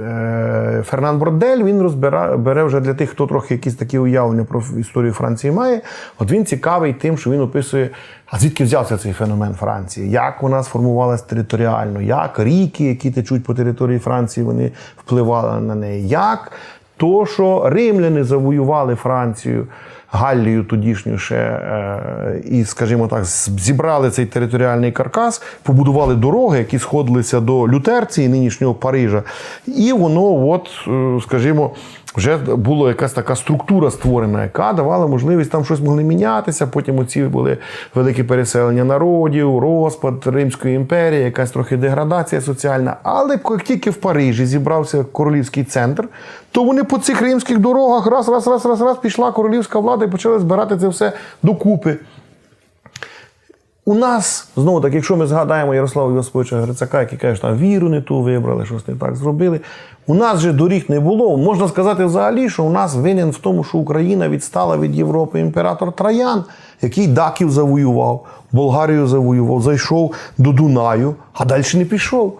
е, Фернан Бродель він розбира, бере вже для тих, хто трохи якісь такі уявлення про історію Франції має. От він цікавий тим, що він описує, а звідки взявся цей феномен Франції, як вона сформувалась територіально, як ріки, які течуть по території Франції, вони впливали на неї, як то, що римляни завоювали Францію. Галлію тодішню ще е, і, скажімо так, зібрали цей територіальний каркас, побудували дороги, які сходилися до Лютерції, нинішнього Парижа. І воно, от, е, скажімо, вже була якась така структура створена, яка давала можливість там щось могли мінятися. Потім оці були великі переселення народів, розпад Римської імперії, якась трохи деградація соціальна. Але як тільки в Парижі зібрався королівський центр, то вони по цих римських дорогах раз, раз, раз, раз, раз пішла королівська влада і почали збирати це все докупи. У нас, знову так, якщо ми згадаємо Ярослава Йосиповича Грицака, який каже, що там віру не ту вибрали, щось не так зробили. У нас же доріг не було. Можна сказати взагалі, що у нас винен в тому, що Україна відстала від Європи імператор Троян, який Даків завоював, Болгарію завоював, зайшов до Дунаю, а далі не пішов.